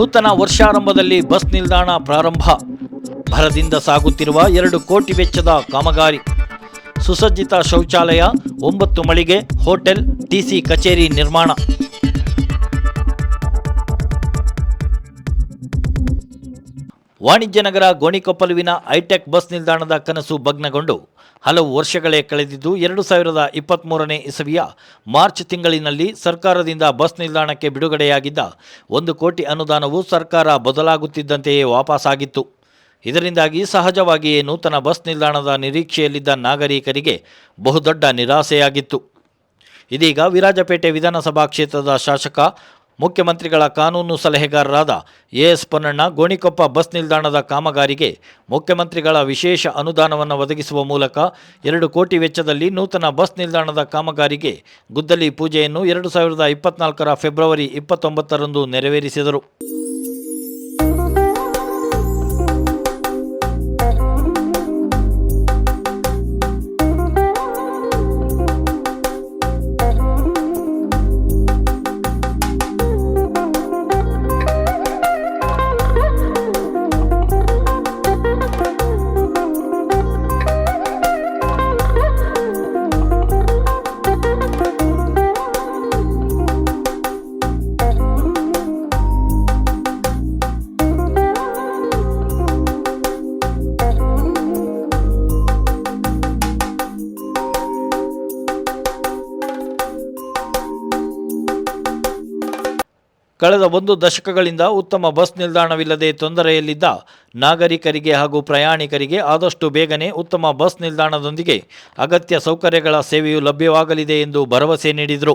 ನೂತನ ವರ್ಷಾರಂಭದಲ್ಲಿ ಬಸ್ ನಿಲ್ದಾಣ ಪ್ರಾರಂಭ. ಭರದಿಂದ ಸಾಗುತ್ತಿರುವ ಎರಡು ಕೋಟಿ ವೆಚ್ಚದ ಕಾಮಗಾರಿ. ಸುಸಜ್ಜಿತ ಶೌಚಾಲಯ, ಒಂಬತ್ತು ಮಳಿಗೆ, ಹೋಟೆಲ್ ಟಿಸಿ ಕಚೇರಿ ನಿರ್ಮಾಣ. ವಾಣಿಜ್ಯ ನಗರ ಗೋಣಿಕೊಪ್ಪಲುವಿನ ಹೈಟೆಕ್ ಬಸ್ ನಿಲ್ದಾಣದ ಕನಸು ಭಗ್ನಗೊಂಡು ಹಲವು ವರ್ಷಗಳೇ ಕಳೆದಿದ್ದು ಎರಡು ಸಾವಿರದ ಇಪ್ಪತ್ತ್ಮೂರನೇ ಇಸವಿಯ ಮಾರ್ಚ್ ತಿಂಗಳಿನಲ್ಲಿ ಸರ್ಕಾರದಿಂದ ಬಸ್ ನಿಲ್ದಾಣಕ್ಕೆ ಬಿಡುಗಡೆಯಾಗಿದ್ದ ಒಂದು ಕೋಟಿ ಅನುದಾನವು ಸರ್ಕಾರ ಬದಲಾಗುತ್ತಿದ್ದಂತೆಯೇ ವಾಪಸಾಗಿತ್ತು. ಇದರಿಂದಾಗಿ ಸಹಜವಾಗಿಯೇ ನೂತನ ಬಸ್ ನಿಲ್ದಾಣದ ನಿರೀಕ್ಷೆಯಲ್ಲಿದ್ದ ನಾಗರಿಕರಿಗೆ ಬಹುದೊಡ್ಡ ನಿರಾಸೆಯಾಗಿತ್ತು. ಇದೀಗ ವಿರಾಜಪೇಟೆ ವಿಧಾನಸಭಾ ಕ್ಷೇತ್ರದ ಶಾಸಕ ಮುಖ್ಯಮಂತ್ರಿಗಳ ಕಾನೂನು ಸಲಹೆಗಾರರಾದ A S Ponnanna, Gonikoppa bus ನಿಲ್ದಾಣದ ಕಾಮಗಾರಿಗೆ ಮುಖ್ಯಮಂತ್ರಿಗಳ ವಿಶೇಷ ಅನುದಾನವನ್ನು ಒದಗಿಸುವ ಮೂಲಕ ಎರಡು ಕೋಟಿ ವೆಚ್ಚದಲ್ಲಿ ನೂತನ ಬಸ್ ನಿಲ್ದಾಣದ ಕಾಮಗಾರಿಗೆ ಗುದ್ದಲಿ ಪೂಜೆಯನ್ನು ಎರಡು ಸಾವಿರದ ಇಪ್ಪತ್ನಾಲ್ಕರ ಫೆಬ್ರವರಿ ಇಪ್ಪತ್ತೊಂಬತ್ತರಂದು ನೆರವೇರಿಸಿದರು. ಕಳೆದ ಒಂದು ದಶಕಗಳಿಂದ ಉತ್ತಮ ಬಸ್ ನಿಲ್ದಾಣವಿಲ್ಲದೆ ತೊಂದರೆಯಲ್ಲಿದ್ದ ನಾಗರಿಕರಿಗೆ ಹಾಗೂ ಪ್ರಯಾಣಿಕರಿಗೆ ಆದಷ್ಟು ಬೇಗನೆ ಉತ್ತಮ ಬಸ್ ನಿಲ್ದಾಣದೊಂದಿಗೆ ಅಗತ್ಯ ಸೌಕರ್ಯಗಳ ಸೇವೆಯು ಲಭ್ಯವಾಗಲಿದೆ ಎಂದು ಭರವಸೆ ನೀಡಿದರು.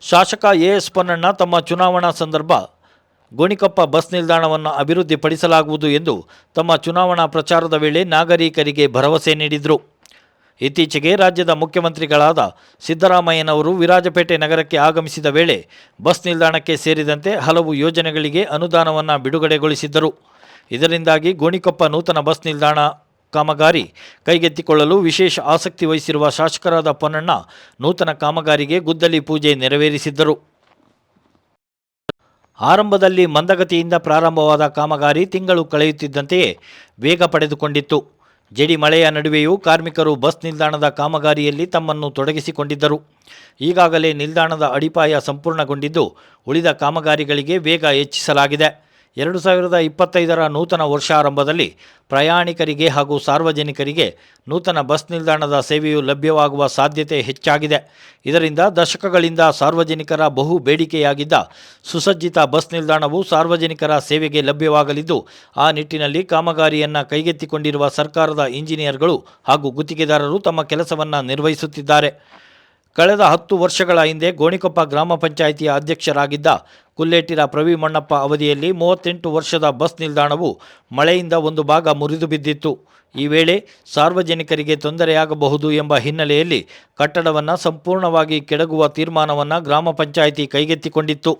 ಶಾಸಕ ಎಎಸ್ ಪೊನ್ನಣ್ಣ ತಮ್ಮ ಚುನಾವಣಾ ಸಂದರ್ಭ ಗೋಣಿಕೊಪ್ಪ ಬಸ್ ನಿಲ್ದಾಣವನ್ನು ಅಭಿವೃದ್ಧಿಪಡಿಸಲಾಗುವುದು ಎಂದು ತಮ್ಮ ಚುನಾವಣಾ ಪ್ರಚಾರದ ವೇಳೆ ನಾಗರಿಕರಿಗೆ ಭರವಸೆ ನೀಡಿದರು. ಇತ್ತೀಚೆಗೆ ರಾಜ್ಯದ ಮುಖ್ಯಮಂತ್ರಿಗಳಾದ ಸಿದ್ದರಾಮಯ್ಯನವರು ವಿರಾಜಪೇಟೆ ನಗರಕ್ಕೆ ಆಗಮಿಸಿದ ವೇಳೆ ಬಸ್ ನಿಲ್ದಾಣಕ್ಕೆ ಸೇರಿದಂತೆ ಹಲವು ಯೋಜನೆಗಳಿಗೆ ಅನುದಾನವನ್ನು ಬಿಡುಗಡೆಗೊಳಿಸಿದ್ದರು. ಇದರಿಂದಾಗಿ ಗೋಣಿಕೊಪ್ಪ ನೂತನ ಬಸ್ ನಿಲ್ದಾಣ ಕಾಮಗಾರಿ ಕೈಗೆತ್ತಿಕೊಳ್ಳಲು ವಿಶೇಷ ಆಸಕ್ತಿ ವಹಿಸಿರುವ ಶಾಸಕರಾದ ಪೊನ್ನಣ್ಣ ನೂತನ ಕಾಮಗಾರಿಗೆ ಗುದ್ದಲಿ ಪೂಜೆ ನೆರವೇರಿಸಿದ್ದರು. ಆರಂಭದಲ್ಲಿ ಮಂದಗತಿಯಿಂದ ಪ್ರಾರಂಭವಾದ ಕಾಮಗಾರಿ ತಿಂಗಳು ಕಳೆಯುತ್ತಿದ್ದಂತೆಯೇ ವೇಗ ಪಡೆದುಕೊಂಡಿತ್ತು. ಜಡಿ ಮಳೆಯ ನಡುವೆಯೂ ಕಾರ್ಮಿಕರು ಬಸ್ ನಿಲ್ದಾಣದ ಕಾಮಗಾರಿಯಲ್ಲಿ ತಮ್ಮನ್ನು ತೊಡಗಿಸಿಕೊಂಡಿದ್ದರು. ಈಗಾಗಲೇ ನಿಲ್ದಾಣದ ಅಡಿಪಾಯ ಸಂಪೂರ್ಣಗೊಂಡಿದ್ದು ಉಳಿದ ಕಾಮಗಾರಿಗಳಿಗೆ ವೇಗ ಹೆಚ್ಚಿಸಲಾಗಿದೆ. ಎರಡು ಸಾವಿರದ ಇಪ್ಪತ್ತೈದರ ನೂತನ ವರ್ಷಾರಂಭದಲ್ಲಿ ಪ್ರಯಾಣಿಕರಿಗೆ ಹಾಗೂ ಸಾರ್ವಜನಿಕರಿಗೆ ನೂತನ ಬಸ್ ನಿಲ್ದಾಣದ ಸೇವೆಯು ಲಭ್ಯವಾಗುವ ಸಾಧ್ಯತೆ ಹೆಚ್ಚಾಗಿದೆ. ಇದರಿಂದ ದಶಕಗಳಿಂದ ಸಾರ್ವಜನಿಕರ ಬಹು ಬೇಡಿಕೆಯಾಗಿದ್ದ ಸುಸಜ್ಜಿತ ಬಸ್ ನಿಲ್ದಾಣವು ಸಾರ್ವಜನಿಕರ ಸೇವೆಗೆ ಲಭ್ಯವಾಗಲಿದ್ದು, ಆ ನಿಟ್ಟಿನಲ್ಲಿ ಕಾಮಗಾರಿಯನ್ನು ಕೈಗೆತ್ತಿಕೊಂಡಿರುವ ಸರ್ಕಾರದ ಇಂಜಿನಿಯರ್ಗಳು ಹಾಗೂ ಗುತ್ತಿಗೆದಾರರು ತಮ್ಮ ಕೆಲಸವನ್ನು ನಿರ್ವಹಿಸುತ್ತಿದ್ದಾರೆ. ಕಳೆದ ಹತ್ತು ವರ್ಷಗಳ ಹಿಂದೆ ಗೋಣಿಕೊಪ್ಪ ಗ್ರಾಮ ಪಂಚಾಯಿತಿಯ ಅಧ್ಯಕ್ಷರಾಗಿದ್ದ ಕುಲ್ಲೇಟಿರ ಪ್ರವೀಮಣ್ಣಪ್ಪ ಅವಧಿಯಲ್ಲಿ ಮೂವತ್ತೆಂಟು ವರ್ಷದ ಬಸ್ ನಿಲ್ದಾಣವು ಮಳೆಯಿಂದ ಒಂದು ಭಾಗ ಮುರಿದು ಬಿದ್ದಿತ್ತು. ಈ ವೇಳೆ ಸಾರ್ವಜನಿಕರಿಗೆ ತೊಂದರೆಯಾಗಬಹುದು ಎಂಬ ಹಿನ್ನೆಲೆಯಲ್ಲಿ ಕಟ್ಟಡವನ್ನು ಸಂಪೂರ್ಣವಾಗಿ ಕೆಡಗುವ ತೀರ್ಮಾನವನ್ನು ಗ್ರಾಮ ಪಂಚಾಯಿತಿ ಕೈಗೆತ್ತಿಕೊಂಡಿತ್ತು.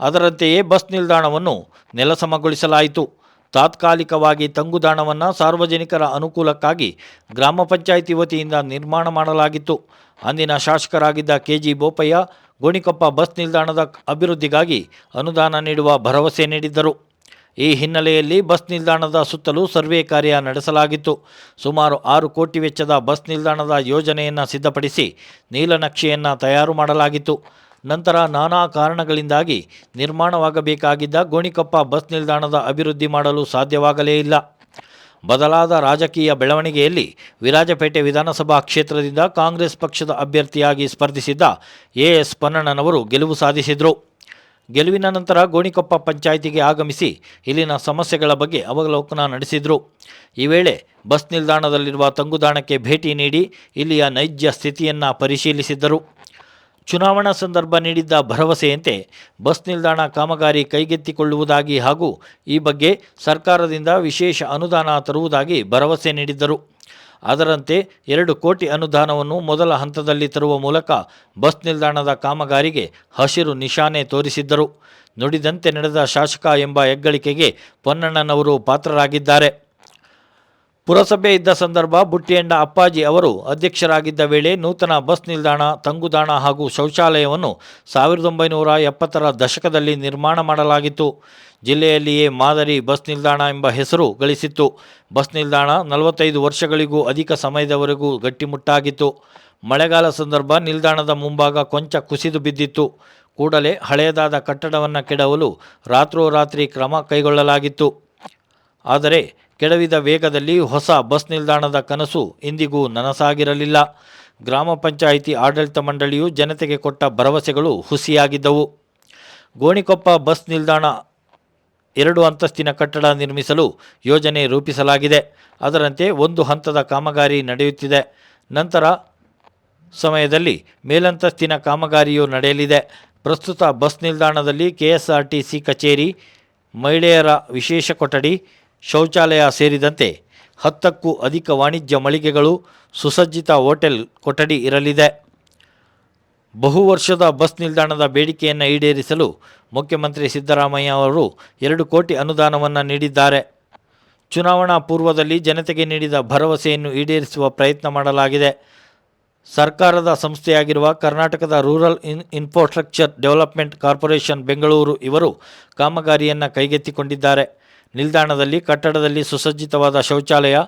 ಅದರಂತೆಯೇ ಬಸ್ ನಿಲ್ದಾಣವನ್ನು ನೆಲಸಮಗೊಳಿಸಲಾಯಿತು. ತಾತ್ಕಾಲಿಕವಾಗಿ ತಂಗುದಾಣವನ್ನು ಸಾರ್ವಜನಿಕರ ಅನುಕೂಲಕ್ಕಾಗಿ ಗ್ರಾಮ ಪಂಚಾಯಿತಿ ವತಿಯಿಂದ ನಿರ್ಮಾಣ ಮಾಡಲಾಗಿತ್ತು. ಅಂದಿನ ಶಾಸಕರಾಗಿದ್ದ K G Bopaiah Gonikoppa bus ನಿಲ್ದಾಣದ ಅಭಿವೃದ್ಧಿಗಾಗಿ ಅನುದಾನ ನೀಡುವ ಭರವಸೆ ನೀಡಿದ್ದರು. ಈ ಹಿನ್ನೆಲೆಯಲ್ಲಿ ಬಸ್ ನಿಲ್ದಾಣದ ಸುತ್ತಲೂ ಸರ್ವೆ ಕಾರ್ಯ ನಡೆಸಲಾಗಿತ್ತು. ಸುಮಾರು ಆರು ಕೋಟಿ ವೆಚ್ಚದ ಬಸ್ ನಿಲ್ದಾಣದ ಯೋಜನೆಯನ್ನು ಸಿದ್ಧಪಡಿಸಿ ನೀಲನಕ್ಷೆಯನ್ನು ತಯಾರು ಮಾಡಲಾಗಿತ್ತು. ನಂತರ ನಾನಾ ಕಾರಣಗಳಿಂದಾಗಿ ನಿರ್ಮಾಣವಾಗಬೇಕಾಗಿದ್ದ ಗೋಣಿಕೊಪ್ಪ ಬಸ್ ನಿಲ್ದಾಣದ ಅಭಿವೃದ್ಧಿ ಮಾಡಲು ಸಾಧ್ಯವಾಗಲೇ ಇಲ್ಲ. ಬದಲಾದ ರಾಜಕೀಯ ಬೆಳವಣಿಗೆಯಲ್ಲಿ ವಿರಾಜಪೇಟೆ ವಿಧಾನಸಭಾ ಕ್ಷೇತ್ರದಿಂದ ಕಾಂಗ್ರೆಸ್ ಪಕ್ಷದ ಅಭ್ಯರ್ಥಿಯಾಗಿ ಸ್ಪರ್ಧಿಸಿದ್ದ ಎ ಎಸ್ ಪನ್ನಣ್ಣನವರು ಗೆಲುವು ಸಾಧಿಸಿದರು. ಗೆಲುವಿನ ನಂತರ ಗೋಣಿಕೊಪ್ಪ ಪಂಚಾಯಿತಿಗೆ ಆಗಮಿಸಿ ಇಲ್ಲಿನ ಸಮಸ್ಯೆಗಳ ಬಗ್ಗೆ ಅವಲೋಕನ ನಡೆಸಿದರು. ಈ ವೇಳೆ ಬಸ್ ನಿಲ್ದಾಣದಲ್ಲಿರುವ ತಂಗುದಾಣಕ್ಕೆ ಭೇಟಿ ನೀಡಿ ಇಲ್ಲಿಯ ನೈಜ ಸ್ಥಿತಿಯನ್ನು ಪರಿಶೀಲಿಸಿದ್ದರು. ಚುನಾವಣಾ ಸಂದರ್ಭ ನೀಡಿದ್ದ ಭರವಸೆಯಂತೆ ಬಸ್ ನಿಲ್ದಾಣ ಕಾಮಗಾರಿ ಕೈಗೆತ್ತಿಕೊಳ್ಳುವುದಾಗಿ ಹಾಗೂ ಈ ಬಗ್ಗೆ ಸರ್ಕಾರದಿಂದ ವಿಶೇಷ ಅನುದಾನ ತರುವುದಾಗಿ ಭರವಸೆ ನೀಡಿದ್ದರು. ಅದರಂತೆ ಎರಡು ಕೋಟಿ ಅನುದಾನವನ್ನು ಮೊದಲ ಹಂತದಲ್ಲಿ ತರುವ ಮೂಲಕ ಬಸ್ ನಿಲ್ದಾಣದ ಕಾಮಗಾರಿಗೆ ಹಸಿರು ನಿಶಾನೆ ತೋರಿಸಿದ್ದರು. ನುಡಿದಂತೆ ನಡೆದ ಶಾಸಕ ಎಂಬ ಹೆಗ್ಗಳಿಕೆಗೆ ಪೊನ್ನಣ್ಣನವರು ಪಾತ್ರರಾಗಿದ್ದಾರೆ. ಪುರಸಭೆ ಇದ್ದ ಸಂದರ್ಭ ಬುಟ್ಟಿಯಣ್ಣ ಅಪ್ಪಾಜಿ ಅವರು ಅಧ್ಯಕ್ಷರಾಗಿದ್ದ ವೇಳೆ ನೂತನ ಬಸ್ ನಿಲ್ದಾಣ, ತಂಗುದಾಣ ಹಾಗೂ ಶೌಚಾಲಯವನ್ನು ಸಾವಿರದ ಒಂಬೈನೂರ ಎಪ್ಪತ್ತರ ದಶಕದಲ್ಲಿ ನಿರ್ಮಾಣ ಮಾಡಲಾಗಿತ್ತು. ಜಿಲ್ಲೆಯಲ್ಲಿಯೇ ಮಾದರಿ ಬಸ್ ನಿಲ್ದಾಣ ಎಂಬ ಹೆಸರು ಗಳಿಸಿತ್ತು. ಬಸ್ ನಿಲ್ದಾಣ ನಲವತ್ತೈದು ವರ್ಷಗಳಿಗೂ ಅಧಿಕ ಸಮಯದವರೆಗೂ ಗಟ್ಟಿಮುಟ್ಟಾಗಿತ್ತು. ಮಳೆಗಾಲ ಸಂದರ್ಭ ನಿಲ್ದಾಣದ ಮುಂಭಾಗ ಕೊಂಚ ಕುಸಿದು ಬಿದ್ದಿತ್ತು. ಕೂಡಲೇ ಹಳೆಯದಾದ ಕಟ್ಟಡವನ್ನು ಕೆಡವಲು ರಾತ್ರೋರಾತ್ರಿ ಕ್ರಮ ಕೈಗೊಳ್ಳಲಾಗಿತ್ತು. ಆದರೆ ಕೆಡವಿದ ವೇಗದಲ್ಲಿ ಹೊಸ ಬಸ್ ನಿಲ್ದಾಣದ ಕನಸು ಇಂದಿಗೂ ನನಸಾಗಿರಲಿಲ್ಲ. ಗ್ರಾಮ ಪಂಚಾಯಿತಿ ಆಡಳಿತ ಮಂಡಳಿಯು ಜನತೆಗೆ ಕೊಟ್ಟ ಭರವಸೆಗಳು ಹುಸಿಯಾಗಿದ್ದವು. ಗೋಣಿಕೊಪ್ಪ ಬಸ್ ನಿಲ್ದಾಣ ಎರಡು ಅಂತಸ್ತಿನ ಕಟ್ಟಡ ನಿರ್ಮಿಸಲು ಯೋಜನೆ ರೂಪಿಸಲಾಗಿದೆ. ಅದರಂತೆ ಒಂದು ಹಂತದ ಕಾಮಗಾರಿ ನಡೆಯುತ್ತಿದೆ. ನಂತರ ಸಮಯದಲ್ಲಿ ಮೇಲಂತಸ್ತಿನ ಕಾಮಗಾರಿಯು ನಡೆಯಲಿದೆ. ಪ್ರಸ್ತುತ ಬಸ್ ನಿಲ್ದಾಣದಲ್ಲಿ ಕೆಎಸ್ಆರ್ಟಿಸಿ ಕಚೇರಿ, ಮಹಿಳೆಯರ ವಿಶೇಷ ಕೊಠಡಿ ಶೌಚಾಲಯ ಸೇರಿದಂತೆ ಹತ್ತಕ್ಕೂ ಅಧಿಕ ವಾಣಿಜ್ಯ ಮಳಿಗೆಗಳು, ಸುಸಜ್ಜಿತ ಹೋಟೆಲ್ ಕೊಠಡಿ ಇರಲಿದೆ. ಬಹು ವರ್ಷದ ಬಸ್ ನಿಲ್ದಾಣದ ಬೇಡಿಕೆಯನ್ನು ಈಡೇರಿಸಲು ಮುಖ್ಯಮಂತ್ರಿ ಸಿದ್ದರಾಮಯ್ಯ ಅವರು ಎರಡು ಕೋಟಿ ಅನುದಾನವನ್ನು ನೀಡಿದ್ದಾರೆ. ಚುನಾವಣಾ ಪೂರ್ವದಲ್ಲಿ ಜನತೆಗೆ ನೀಡಿದ ಭರವಸೆಯನ್ನು ಈಡೇರಿಸುವ ಪ್ರಯತ್ನ ಮಾಡಲಾಗಿದೆ. ಸರ್ಕಾರದ ಸಂಸ್ಥೆಯಾಗಿರುವ ಕರ್ನಾಟಕದ rural in, infrastructure development corporation Bengaluru ಇವರು ಕಾಮಗಾರಿಯನ್ನು ಕೈಗೆತ್ತಿಕೊಂಡಿದ್ದಾರೆ. ನಿಲ್ದಾಣದಲ್ಲಿ, ಕಟ್ಟಡದಲ್ಲಿ ಸುಸಜ್ಜಿತವಾದ ಶೌಚಾಲಯ,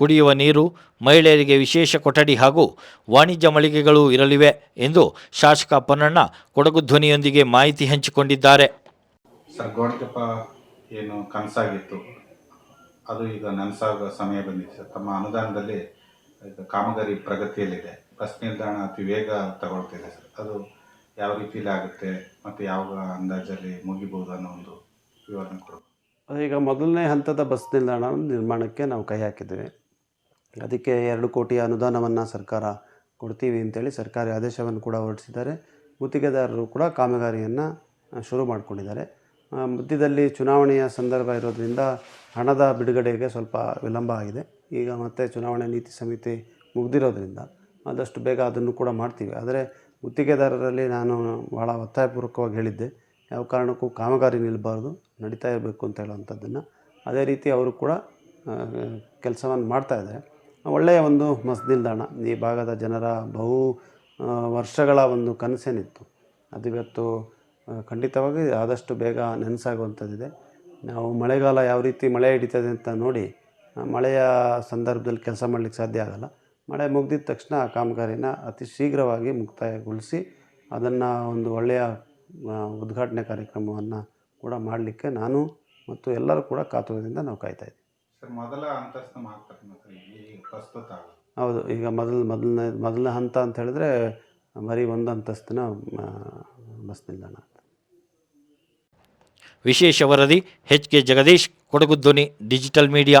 ಕುಡಿಯುವ ನೀರು, ಮಹಿಳೆಯರಿಗೆ ವಿಶೇಷ ಕೊಠಡಿ ಹಾಗೂ ವಾಣಿಜ್ಯ ಮಳಿಗೆಗಳು ಇರಲಿವೆ ಎಂದು ಶಾಸಕ ಪೊನ್ನಣ್ಣ ಕೊಡಗು ಧ್ವನಿಯೊಂದಿಗೆ ಮಾಹಿತಿ ಹಂಚಿಕೊಂಡಿದ್ದಾರೆ. ಸರ್ ಗೋಣಿಕೊಪ್ಪ ಏನು ಕನಸಾಗಿತ್ತು. ಅದು ಈಗ ನನಸಾಗುವ ಸಮಯ ಬಂದಿದೆ. ಸರ್ ತಮ್ಮ ಅನುದಾನದಲ್ಲಿ ಕಾಮಗಾರಿ ಪ್ರಗತಿಯಲ್ಲಿದೆ. ಬಸ್ ನಿಲ್ದಾಣ ಅತಿ ವೇಗ ತಗೊಳ್ತಿದೆ ಸರ್. ಅದು ಯಾವ ರೀತಿಯಲ್ಲಿ ಆಗುತ್ತೆ ಮತ್ತು ಯಾವ ಅಂದಾಜಲ್ಲಿ ಮುಗಿಬಹುದು ಅನ್ನೋ ಒಂದು ವಿವರಣೆ ಕೊಡಬೇಕು. ಈಗ ಮೊದಲನೇ ಹಂತದ ಬಸ್ ನಿಲ್ದಾಣ ನಿರ್ಮಾಣಕ್ಕೆ ನಾವು ಕೈ ಹಾಕಿದ್ದೇವೆ. ಅದಕ್ಕೆ ಎರಡು ಕೋಟಿ ಅನುದಾನವನ್ನು ಸರ್ಕಾರ ಕೊಡ್ತೀವಿ ಅಂತೇಳಿ ಸರ್ಕಾರಿ ಆದೇಶವನ್ನು ಕೂಡ ಹೊರಡಿಸಿದ್ದಾರೆ. ಗುತ್ತಿಗೆದಾರರು ಕೂಡ ಕಾಮಗಾರಿಯನ್ನು ಶುರು ಮಾಡಿಕೊಂಡಿದ್ದಾರೆ. ಮಧ್ಯದಲ್ಲಿ ಚುನಾವಣೆಯ ಸಂದರ್ಭ ಇರೋದ್ರಿಂದ ಹಣದ ಬಿಡುಗಡೆಗೆ ಸ್ವಲ್ಪ ವಿಳಂಬ ಆಗಿದೆ. ಈಗ ಮತ್ತೆ ಚುನಾವಣೆ ನೀತಿ ಸಮಿತಿ ಮುಗ್ದಿರೋದ್ರಿಂದ ಆದಷ್ಟು ಬೇಗ ಅದನ್ನು ಕೂಡ ಮಾಡ್ತೀವಿ. ಆದರೆ ಗುತ್ತಿಗೆದಾರರಲ್ಲಿ ನಾನು ಭಾಳ ಒತ್ತಾಯಪೂರ್ವಕವಾಗಿ ಹೇಳಿದ್ದೆ. ಯಾವ ಕಾರಣಕ್ಕೂ ಕಾಮಗಾರಿ ನಿಲ್ಲಬಾರ್ದು, ನಡೀತಾ ಇರಬೇಕು ಅಂತ ಹೇಳುವಂಥದ್ದನ್ನು ಅದೇ ರೀತಿ ಅವರು ಕೂಡ ಕೆಲಸವನ್ನು ಮಾಡ್ತಾಯಿದ್ದಾರೆ ಒಳ್ಳೆಯ ಒಂದು ಮಸ್ ನಿಲ್ದಾಣ. ಈ ಭಾಗದ ಜನರ ಬಹು ವರ್ಷಗಳ ಒಂದು ಕನಸೇನಿತ್ತು. ಅದು ಇವತ್ತು ಖಂಡಿತವಾಗಿ ಆದಷ್ಟು ಬೇಗ ನೆನಸಾಗುವಂಥದ್ದಿದೆ. ನಾವು ಮಳೆಗಾಲ ಯಾವ ರೀತಿ ಮಳೆ ಹಿಡಿತದೆ ಅಂತ ನೋಡಿ ಮಳೆಯ ಸಂದರ್ಭದಲ್ಲಿ ಕೆಲಸ ಮಾಡಲಿಕ್ಕೆ ಸಾಧ್ಯ ಆಗಲ್ಲ. ಮಳೆ ಮುಗಿದಿದ ತಕ್ಷಣ ಆ ಕಾಮಗಾರಿನ ಅತಿ ಶೀಘ್ರವಾಗಿ ಮುಕ್ತಾಯಗೊಳಿಸಿ, ಅದನ್ನು ಒಂದು ಒಳ್ಳೆಯ ಉದ್ಘಾಟನೆ ಕಾರ್ಯಕ್ರಮವನ್ನು ಕೂಡ ಮಾಡಲಿಕ್ಕೆ ನಾನು ಮತ್ತು ಎಲ್ಲರೂ ಕೂಡ ಕಾತುರದಿಂದ ನಾವು ಕಾಯ್ತಾ ಇದ್ದೀವಿ. ಸರ್ ಮೊದಲ ಪ್ರಸ್ತುತ. ಹೌದು ಈಗ ಮೊದಲು ಮೊದಲನೇ ಮೊದಲನೇ ಹಂತ ಅಂತ ಹೇಳಿದ್ರೆ ಬರೀ ಒಂದು ಅಂತಸ್ತಿನ ಬಸ್ ನಿಲ್ದಾಣ ವಿಶೇಷ ವರದಿ ಎಚ್ ಕೆ ಜಗದೀಶ್ ಕೊಡಗು ಧ್ವನಿ ಡಿಜಿಟಲ್ ಮೀಡಿಯಾ.